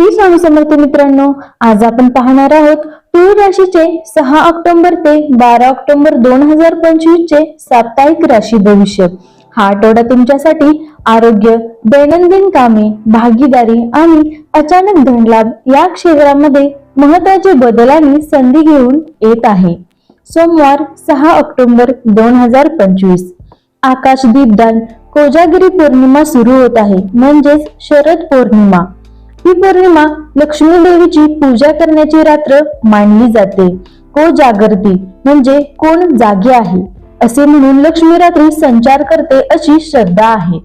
श्री स्वामी समर्थ मित्रांनो आज आपण पाहणार आहोत तूळ राशीचे सहा ऑक्टोबर ते बारा ऑक्टोबर दोन हजार पंचवीस चे साप्ताहिक राशी भविष्य. हा आठवडा तुमच्यासाठी आरोग्य दैनंदिन कामे भागीदारी आणि अचानक धनलाभ या क्षेत्रामध्ये महत्त्वाचे बदल आणि संधी घेऊन येत आहे. सोमवार सहा ऑक्टोबर दोन हजार पंचवीस. आकाश दीपदान कोजागिरी पौर्णिमा सुरू होत आहे म्हणजेच शरद पौर्णिमा. ही पौर्णिमा लक्ष्मी देवीची पूजा करण्याची रात्र मानली जाते. को जागरती म्हणजे कोण जागे आहे असे म्हणून लक्ष्मी रात्री संचार करते अशी श्रद्धा आहे.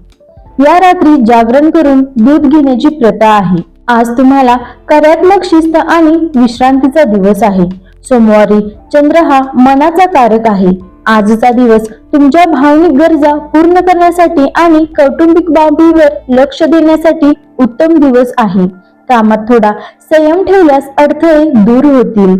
या रात्री जागरण करून दूध घेण्याची प्रथा आहे. आज तुम्हाला कार्यात्मक शिस्त आणि विश्रांतीचा दिवस आहे. सोमवारी चंद्र हा मनाचा कारक आहे. आजचा दिवस तुमच्या भावनिक गरजा पूर्ण करण्यासाठी आणि कौटुंबिक बाबीवर लक्ष देण्यासाठी उत्तम दिवस आहे. कामात थोडा संयम ठेवल्यास अडथळे दूर होतील.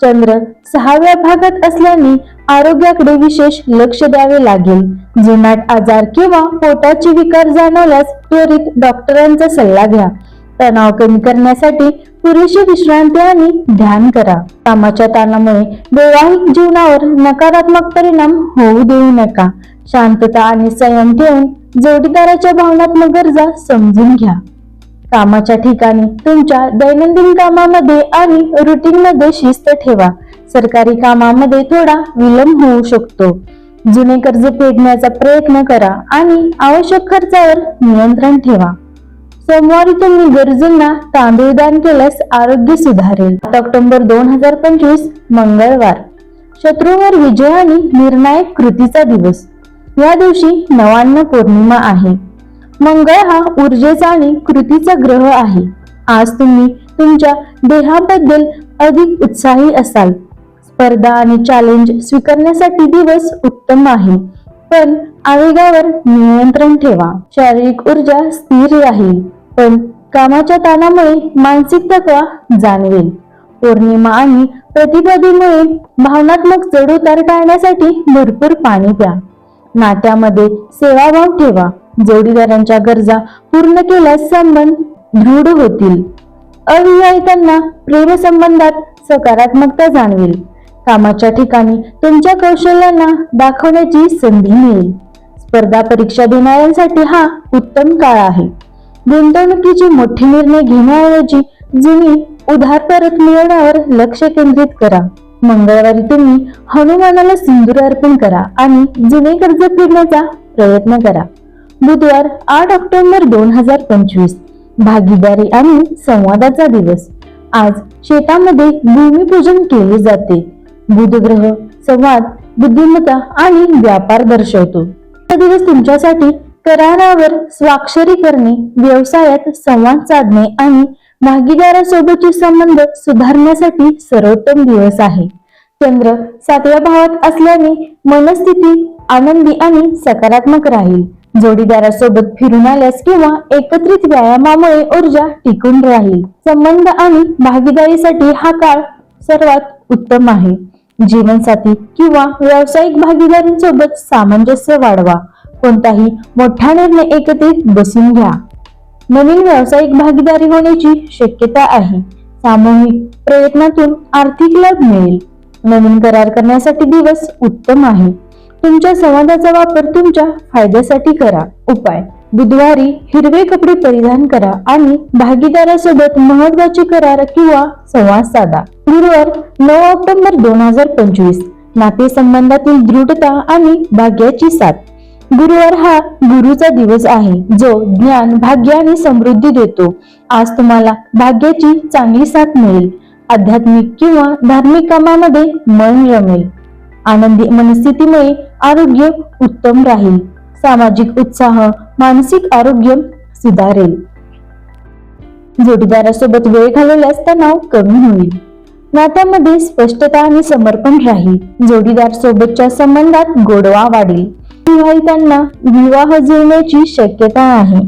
चंद्र सहाव्या भागात असल्याने आरोग्याकडे विशेष लक्ष द्यावे लागेल. जुनाट आजार किंवा पोटाचे विकार जाणवल्यास त्वरित डॉक्टरांचा सल्ला घ्या. तणाव कमी करण्यासाठी पुरेशी विश्रांती आणि ध्यान करा. कामाच्या ताणामुळे वैवाहिक जीवनावर नकारात्मक परिणाम होऊ देऊ नका. शांतता आणि संयम ठेवून जोडीदाराच्या भावनात्मक गरजा समजून घ्या. कामाच्या ठिकाणी तुमच्या दैनंदिन कामामध्ये आणि रुटीनमध्ये शिस्त ठेवा. सरकारी कामामध्ये थोडा विलंब होऊ शकतो. जुने कर्ज फेडण्याचा प्रयत्न करा आणि आवश्यक खर्चावर नियंत्रण ठेवा. सोमवारी तुम्ही गरजूंना तांदूळ दान केल्यास आरोग्य सुधारेल. ऑक्टोबर दोन हजार पंचवीस मंगळवार. शत्रूवर विजय आणि निर्णायक कृतीचा दिवस. या दिवशी नवान्न पौर्णिमा आहे. मंगळ हा ऊर्जेचा आणि कृतीचा ग्रह आहे. आज तुम्ही तुमच्या देहाबद्दल अधिक उत्साही असाल. स्पर्धा आणि चॅलेंज स्वीकारण्यासाठी दिवस उत्तम आहे. पण आवेगावर नियंत्रण ठेवा. शारीरिक ऊर्जा स्थिर राहील. पण कामाच्या ताणामुळे मानसिक थकवा जाणवेल. पौर्णिमा आणि प्रतिपदेमुळे भावनात्मक चढउतार टाळण्यासाठी भरपूर पाणी प्या. नात्यामध्ये सेवाभाव ठेवा. जोडीदारांच्या गरजा पूर्ण केल्यास संबंध दृढ होतील. अविवाहितांना प्रेमसंबंधात सकारात्मकता जाणवेल. कामाच्या ठिकाणी तुमच्या कौशल्यांना दाखवण्याची संधी मिळेल. स्पर्धा परीक्षा देणाऱ्यांसाठी हा उत्तम काळ आहे. गुंतवणुकीचे मोठे निर्णय घेण्याऐवजी जुनी उधार परत मिळवण्यावर लक्ष केंद्रित करा. मंगळवारी तुम्ही हनुमानाला सिंदूर अर्पण करा आणि जुने कर्ज फेडण्याचा प्रयत्न करा. बुधवार आठ ऑक्टोबर दोन हजार पंचवीस. भागीदारी आणि संवादाचा दिवस. आज शेतामध्ये भूमिपूजन केले जाते. बुधग्रह संवाद बुद्धिमत्ता आणि व्यापार दर्शवतो. हा दिवस तुमच्यासाठी करारावर स्वाक्षरी करणे व्यवसायात संवाद साधणे आणि भागीदारासोबतचे संबंध सुधारण्यासाठी सर्वोत्तम दिवस आहे. चंद्र सातव्या भावात असल्याने मनस्थिती आनंदी आणि सकारात्मक राहील. जोडीदारासोबत फिरून आल्यास किंवा एकत्रित व्यायामामुळे ऊर्जा टिकून राहील. संबंध आणि भागीदारीसाठी हा काळ सर्वात उत्तम आहे. जीवनसाथी किंवा व्यावसायिक भागीदारींसोबत सामंजस्य वाढवा. कोणताही मोठा निर्णय एकत्रित बसून घ्या. नवीन व्यावसायिक भागीदारी होण्याची शक्यता आहे. सामूहिक प्रयत्नातून आर्थिक लाभ मिळेल. नवीन करार करण्यासाठी दिवस उत्तम आहे. तुमच्या संवादाचा वापर तुमच्या फायद्यासाठी करा. उपाय. बुधवारी हिरवे कपडे परिधान करा आणि भागीदारासोबत महत्त्वाचे करार किंवा संवाद साधा. गुरुवार नऊ ऑक्टोबर दोन हजार पंचवीस. नातेसंबंधातील दृढता आणि भाग्याची साथ. गुरुवार हा गुरुचा दिवस आहे जो ज्ञान भाग्य आणि समृद्धी देतो. आज तुम्हाला भाग्याची चांगली साथ मिळेल. आध्यात्मिक किंवा धार्मिक कामामध्ये मन रमेल. आनंदी मनस्थितीमुळे आरोग्य उत्तम राहील. सामाजिक उत्साह मानसिक आरोग्य सुधारेल. जोडीदारासोबत वेळ घालवल्यास तणाव कमी होईल. नात्यामध्ये स्पष्टता आणि समर्पण राहील. जोडीदार सोबतच्या संबंधात गोडवा वाढेल. विवाहितांना विवाह जुळण्याची शक्यता आहे.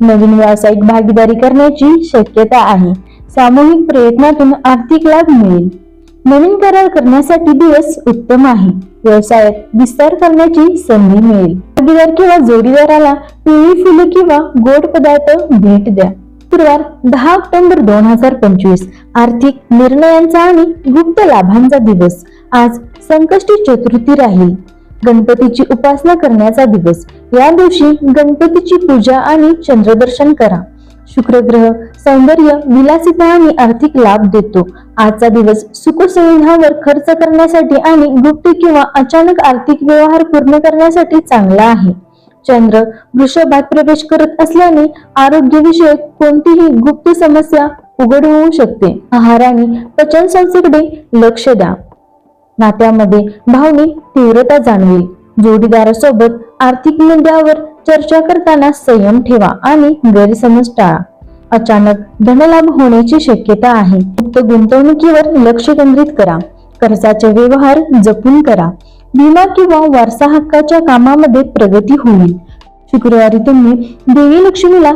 नवीन व्यावसायिक भागीदारी करण्याची शक्यता आहे. सामूहिक प्रयत्नातून आर्थिक लाभ मिळेल. नवीन करार करण्यासाठी दिवस उत्तम आहे. व्यवसायात विस्तार करण्याची संधी मिळेल. भागीदार किंवा जोडीदाराला पिवळी फुले किंवा गोड पदार्थ भेट द्या. शुक्रवार दहा ऑक्टोबर दोन हजार पंचवीस. आर्थिक निर्णयांचा आणि गुप्त लाभांचा दिवस. आज संकष्टी चतुर्थी राहील. गणपतीची उपासना करण्याचा दिवस. या दिवशी गणपतीची पूजा आणि चंद्रदर्शन करा. शुक्रग्रह सौंदर्य विलासिता आणि आर्थिक लाभ देतो. आजचा दिवस सुखसुविधांवर खर्च करण्यासाठी आणि गुप्त किंवा अचानक आर्थिक व्यवहार पूर्ण करण्यासाठी चांगला आहे. चंद्र वृषभात प्रवेश करत असल्याने आरोग्यविषयक कोणतीही गुप्त समस्या उघड होऊ शकते. आहाराने पचन संस्थेकडे लक्ष द्या. नात्यामध्ये भावनिक तीव्रता जाणवेल. जोडीदारासोबत आर्थिक मुद्द्यावर चर्चा करताना संयम ठेवा आणि गैरसमज टाळा. अचानक धनलाभ होण्याची शक्यता आहे. फक्त गुंतवणुकीवर लक्ष केंद्रित करा. कर्जाचे व्यवहार जपून करा. विमा किंवा वारसा हक्काच्या कामामध्ये प्रगती होईल. शुक्रवारी तुम्ही देवी लक्ष्मीला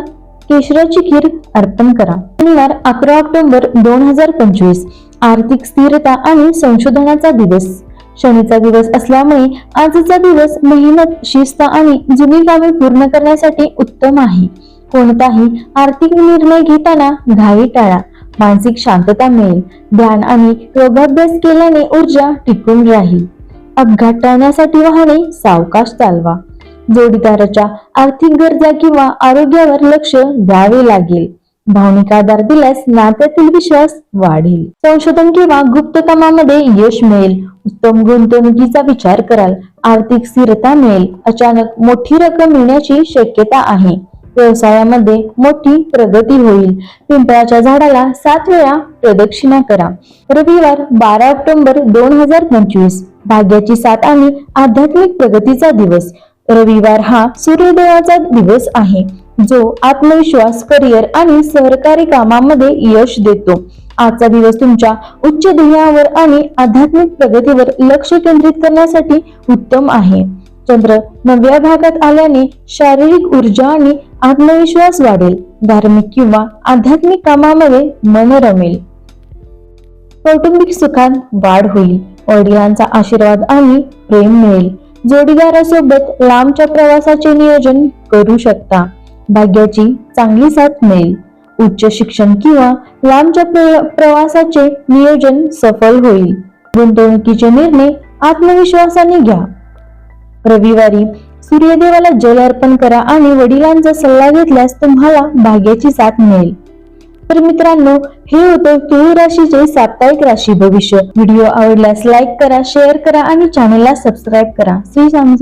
केशराची खीर अर्पण करा. शनिवार अकरा ऑक्टोबर दोन हजार पंचवीस. आर्थिक स्थिरता आणि संशोधनाचा दिवस. शनीचा दिवस असल्यामुळे आजचा दिवस मेहनत शिस्त आणि जुनी कामे पूर्ण करण्यासाठी उत्तम आहे. कोणताही आर्थिक निर्णय घेताना घाई टाळा. मानसिक शांतता मिळेल. ध्यान आणि योगाभ्यास केल्याने ऊर्जा टिकून राहील. अपघात टाळण्यासाठी वाहने सावकाश चालवा. जोडीदाराच्या आर्थिक गरजा किंवा आरोग्यावर लक्ष द्यावे लागेल. भावनिक आधार दिल्यास नात्यातील विश्वास वाढेल. संशोधन किंवा गुप्त कामामध्ये यश मिळेल. उत्तम गुंतवणुकीचा विचार कराल. आर्थिक स्थिरता मिळेल. अचानक मोठी रक्कम मिळण्याची शक्यता आहे. व्यवसायामध्ये मोठी प्रगती होईल. पिंपळाच्या झाडाला सात वेळा प्रदक्षिणा करा. रविवार बारा ऑक्टोबर दोन हजार पंचवीस. भाग्याची सात आणि आध्यात्मिक प्रगतीचा दिवस. रविवार हा सूर्योदयाचा दिवस आहे. जो आत्मविश्वास करिअर आणि सहकारी कामामध्ये यश देतो. आजचा दिवस तुमच्या उच्च ध्येयावर आणि आध्यात्मिक प्रगतीवर लक्ष केंद्रित करण्यासाठी उत्तम आहे. चंद्र नव्या भागात आल्याने शारीरिक ऊर्जा आणि आत्मविश्वास वाढेल. धार्मिक किंवा आध्यात्मिक कामामध्ये मन रमेल. कौटुंबिक सुखात वाढ होईल. वडिलांचा आशीर्वाद आणि प्रेम मिळेल. जोडीदारासोबत लांबच्या प्रवासाचे नियोजन करू शकता. भाग्याची चांगली साथ मिळेल. उच्च शिक्षण किंवा लांबच्या प्रवासाचे नियोजन सफल होईल. गुंतवणुकीचे निर्णय आत्मविश्वासाने घ्या. रविवारी सूर्यदेवाला जल अर्पण करा आणि वडिलांचा सल्ला घेतल्यास तुम्हाला भाग्याची साथ मिळेल. तर मित्रांनो हे होतं तुळू राशीचे साप्ताहिक राशी भविष्य. व्हिडिओ आवडल्यास लाईक करा शेअर करा आणि चॅनलला सबस्क्राईब करा. श्री स्वामी